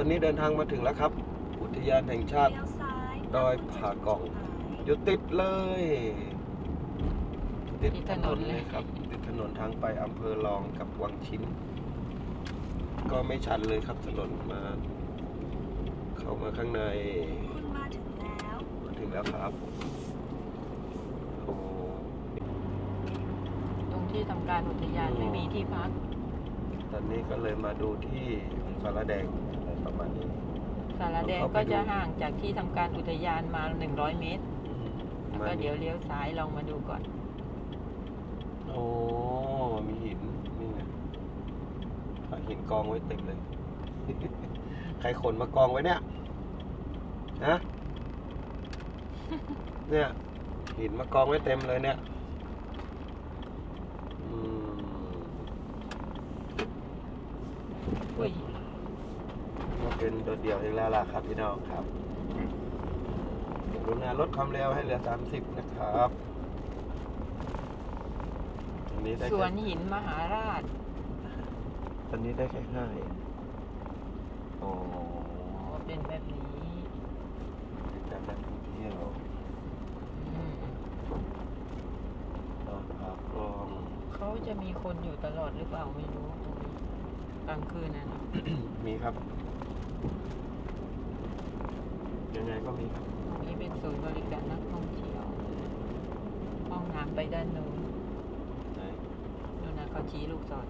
ตอนนี้เดินทางมาถึงแล้วครับ อุทยานแห่งชาติเลี้ยวซ้ายดอยผากอง อยู่ติดเลย ติดถนนเลยครับ ติดถนนทางไปอำเภอรองกับวังชิ้น ก็ไม่ชันเลยครับถนนมา เข้ามาข้างในคุณมาถึงแล้วมาถึงแล้วครับโอ้ตรงที่ทำการอุทยานไม่มีที่พัก ตอนนี้ก็เลยมาดูที่สารแดงอะไร ประมาณนี้ สารแดงก็จะห่างจากที่ทำการอุทยานมา100เมตร แล้วก็เดี๋ยวเลี้ยวซ้ายลองมาดูก่อน โอ้มีหินนี่ไงหินกองไว้เต็มเลย ใครขนมากองไว้เนี่ยฮะเนี่ย หินมากองไว้เต็มเลยเนี่ยอืมอุ้ยก็ เป็นตัวเดียวเองแล้วล่ะครับพี่น้องครับกรุณาลดความเร็วให้เหลือ 30 นะครับอันนี้ได้สแค่วนหินมหาราชตอนนี้ได้แค่ห้าเองโอ้อ๋อเป็นแบบนี้จากนักท่องเที่ยวอืมนอนพักกองเขาจะมีคนอยู่ตลอดหรือเปล่าไม่รู้ตรงนี้กลางคืนนะเนอะมีครับ ยังไงก็มีครับตรงนี้เป็นศูนย์บริการนักท่องเที่ยว ห้องน้ำไปด้านนู้นไหนดูนะเขาชี้ลูกศร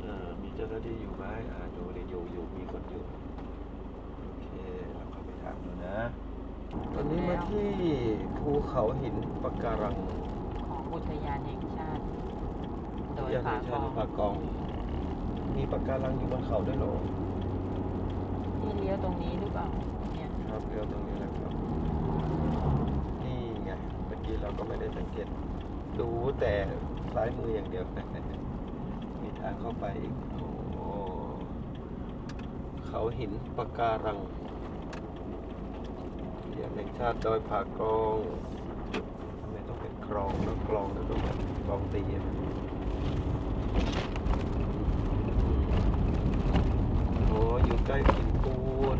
เอ่อมีเจ้าหน้าที่อยู่ไหมอ่าดูเลยอยู่อยู่มีคนอยู่ โอเคเราเข้าไปถามดูนะ ตอนนี้มาที่ภูเขาหินปะการังของอุทยานแห่งชาติ โดยย่านผาแห่งกชาอติงผากอง มีปะการังอยู่บนเขาด้วยเหรอที่เลี้ยวตรงนี้หรือเปล่าเนี่ยครับเรือตรงนี้แหละครับ นี่ไง เมื่อกี้เราก็ไม่ได้สังเกตดูแต่ซ้ายมืออย่างเดียว มีทางเข้าไปอีก โอ้โหเขาหินปะการังเรียนแห่งชาติดอยผากองทำไมต้องเป็นคลองแล้วคลองแล้วต้องเป็นคลองตีอะโอ้อยู่ใกล้หินปูน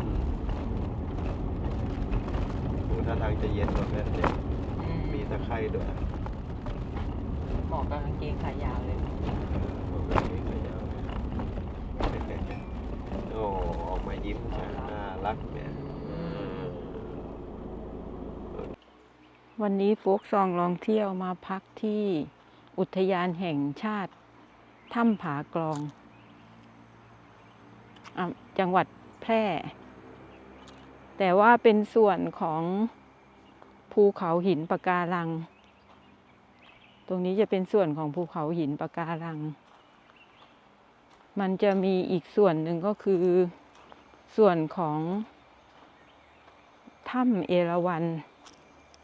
โอ้ท่าทางจะเย็นกว่าแม่เนี่ยอืมมีตะไคร่ด้วยเหมาะกับกางเกงขายาวเลยโอ้ออกมายิ้มใช่น่ารักเนี่ยเออวันนี้โฟกซองลองเที่ยวมาพักที่อุทยานแห่งชาติถ้ำผากลองอะ จังหวัดแพร่ แต่ว่าเป็นส่วนของภูเขาหินปะการัง ตรงนี้จะเป็นส่วนของภูเขาหินปะการัง มันจะมีอีกส่วนหนึ่งก็คือส่วนของถ้ำเอราวัณ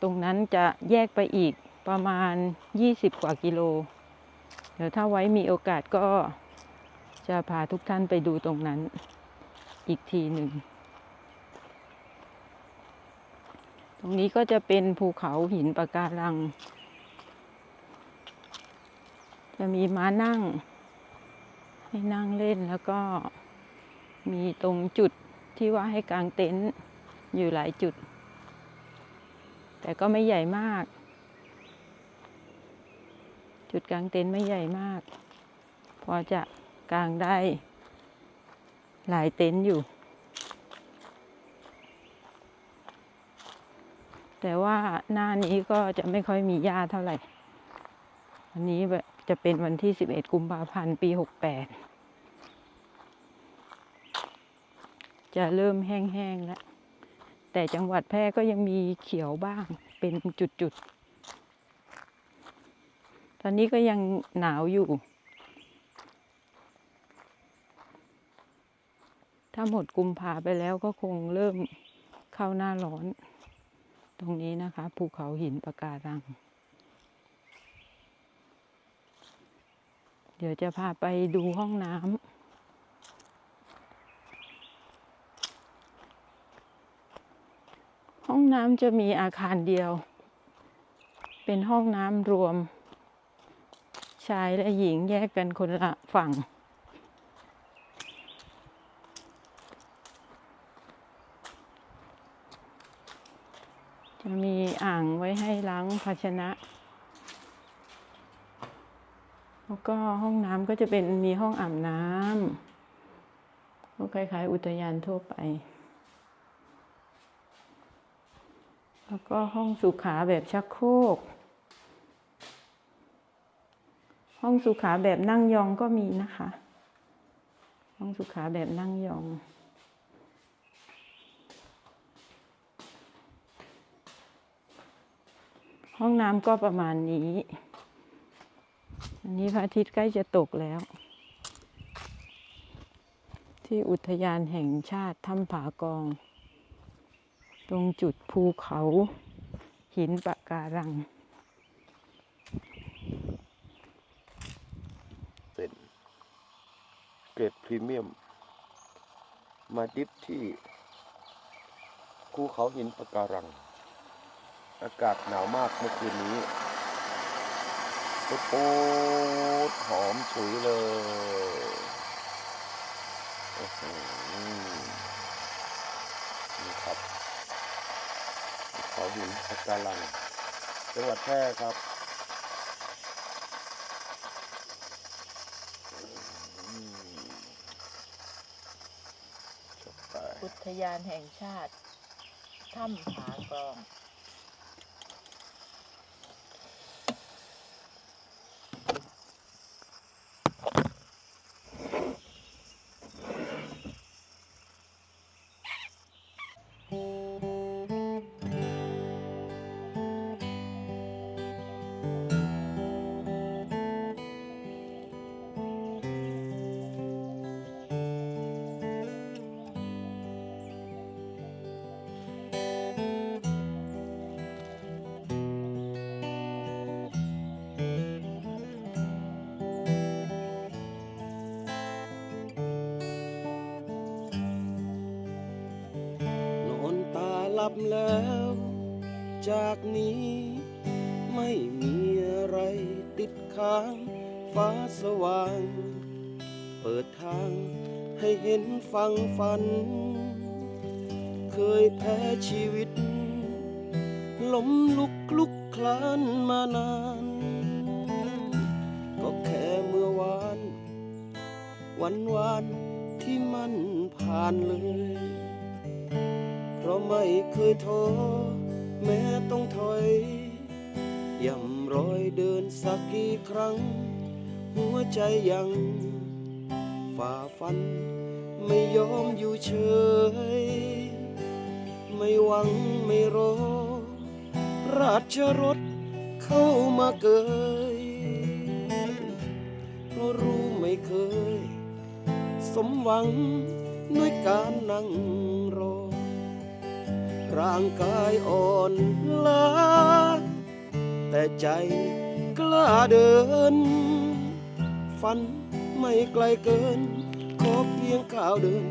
ตรงนั้นจะแยกไปอีกประมาณ 20 กว่ากิโล เดี๋ยวถ้าไว้มีโอกาสก็จะพาทุกท่านไปดูตรงนั้น อีกทีหนึ่ง ตรงนี้ก็จะเป็นภูเขาหินปะการัง จะมีม้านั่ง ให้นั่งเล่นแล้วก็มีตรงจุดที่ว่าให้กางเต็นท์อยู่หลายจุด แต่ก็ไม่ใหญ่มาก จุดกางเต็นท์ไม่ใหญ่มาก พอจะกางได้ หลายเต็นท์อยู่ แต่ว่าหน้านี้ก็จะไม่ค่อยมีหญ้าเท่าไหร่อันนี้จะเป็นวันที่ 11 กุมภาพันธ์ ปี 68 จะเริ่มแห้งๆแล้ว แต่จังหวัดแพร่ก็ยังมีเขียวบ้าง เป็นจุดๆ ตอนนี้ก็ยังหนาวอยู่ ถ้าหมดกุมภาไปแล้วก็คงเริ่มเข้าหน้าร้อน ตรงนี้นะคะภูเขาหินปะการัง เดี๋ยวจะพาไปดูห้องน้ำห้องน้ำจะมีอาคารเดียว เป็นห้องน้ำรวม ชายและหญิงแยกกันคนละฝั่ง จะมีอ่างไว้ให้ล้างภาชนะ แล้วก็ห้องน้ำก็จะเป็นมีห้องอาบน้ำก็คล้ายๆ อุทยานทั่วไป แล้วก็ห้องสุขาแบบชักโครก ห้องสุขาแบบนั่งยองก็มีนะคะ ห้องสุขาแบบนั่งยอง ห้องน้ำก็ประมาณนี้ อันนี้พระอาทิตย์ใกล้จะตกแล้ว ที่อุทยานแห่งชาติถ้ำผากอง ตรงจุดภูเขาหินปะการัง เป็นเกรดพรีเมียม มาดิฟที่ภูเขาหินปะการัง อากาศหนาวมากเมื่อคืนนี้ปุ๊บปูดหอมฉุยเลยนี่ครับเขาหินปะการังจังหวัดแพร่ครับอุทยานแห่งชาติถ้ำผากรอง ลับแล้ว จากนี้ไม่มีอะไรติดค้างฟ้าสว่าง เปิดทางให้เห็นฟังฝัน เคยแพ้ชีวิต ล้มลุกคลุกคลานมานาน ก็แค่เมื่อวาน วันวานที่มันผ่านเลย เพราะไม่เคยท้อแม้ต้องถอยย่ำรอยเดินสักกี่ครั้ง หัวใจยังฝ่าฟัน ไม่ยอมอยู่เฉย ไม่หวังไม่รอ ราชรถเข้ามาเกยเพราะรู้ไม่เคย สมหวังด้วยการนั่ง ร่างกายอ่อนล้า แต่ใจกล้าเดิน ฝันไม่ไกลเกิน ขอเพียงก้าวเดิน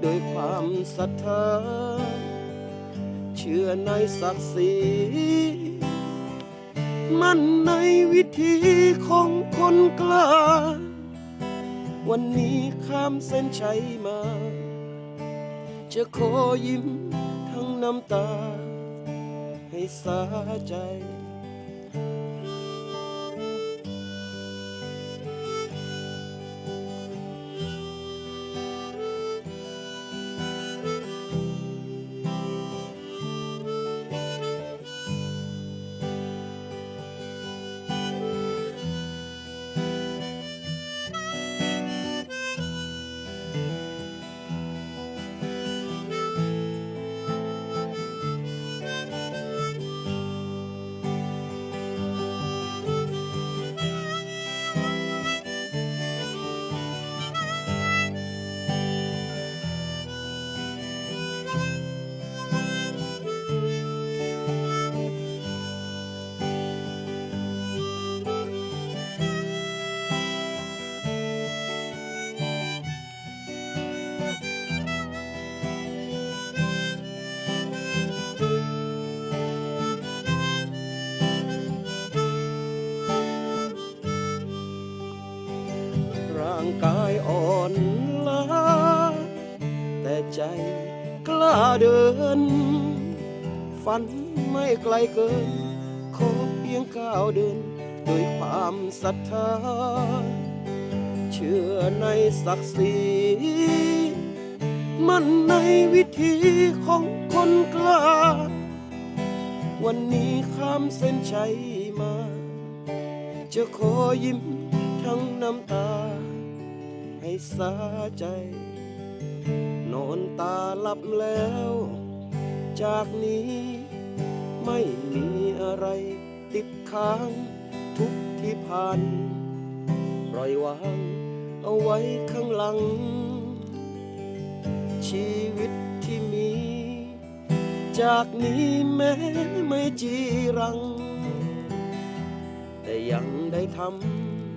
โดยความศรัทธา เชื่อในศักดิ์ศรีมั่นในวิธีของคนกล้า วันนี้ข้ามเส้นชัยมา จะขอยิ้ม น้ำตาให้สาใจ ฝันไม่ไกลเกิน ขอเพียงก้าวเดินด้วยความศรัทธา เชื่อในศักดิ์ศรีมันในวิธีของคนกล้า วันนี้ข้ามเส้นชัยมา จะขอยิ้มทั้งน้ำตา ให้สาใจ นอนตาหลับแล้ว จากนี้ ไม่มีอะไรติดค้างทุกที่ผ่าน ปล่อยวางเอาไว้ข้างหลัง ชีวิตที่มี จากนี้แม้ไม่จีรัง แต่ยังได้ท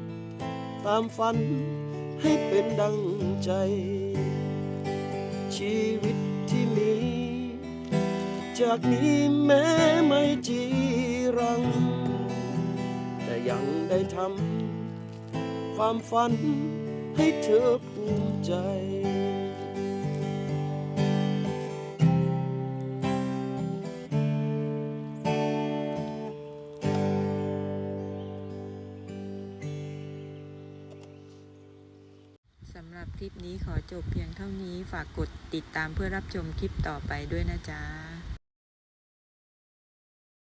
ำตามฝันให้เป็นดังใจ ชีวิตที่มี จากนี้แม้ไม่จีรัง แต่ยังได้ทำความฝันให้เธอภูมิใจ สำหรับคลิปนี้ขอจบเพียงเท่านี้ฝากกดติดตามเพื่อรับชมคลิปต่อไปด้วยนะจ๊ะ